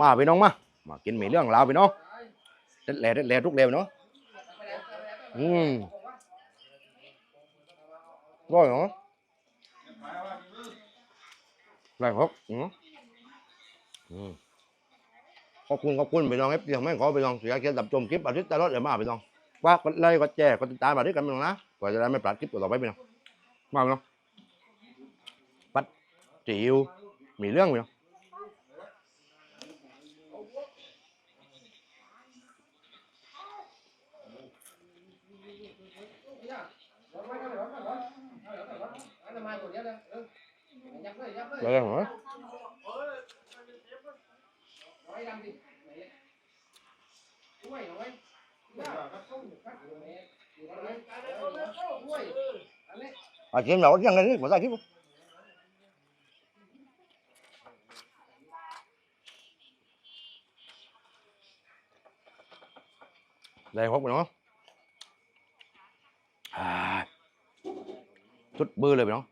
มาพี่น้องมา มากินหมี่เรื่องลาวพี่น้องเด็ดแหล่เด็ดแหล่ทุกแหล่พี่น้องอืมร้อยเหรอแรงครับอืมอืมขอบคุณขอบคุณพี่น้องเอฟซีของแม่ขอพี่น้องเสียเกียรติรับชมคลิปอาทิตย์ตลอดเลยมาพี่น้องว่ากดไลค์กดแชร์กดติดตามมาด้วยกันพี่น้องนะกว่าจะได้ไม่พลาดคลิปต่อไปพี่น้องมาพี่น้องปัดจิ๋วมีเรื่องพี่น้อง Lại đây hả? À, kiếm nổi chẳng đấy, bỏ ra kiếm không? Đây hút mình đúng? ชุดมือเลยไปเนาะ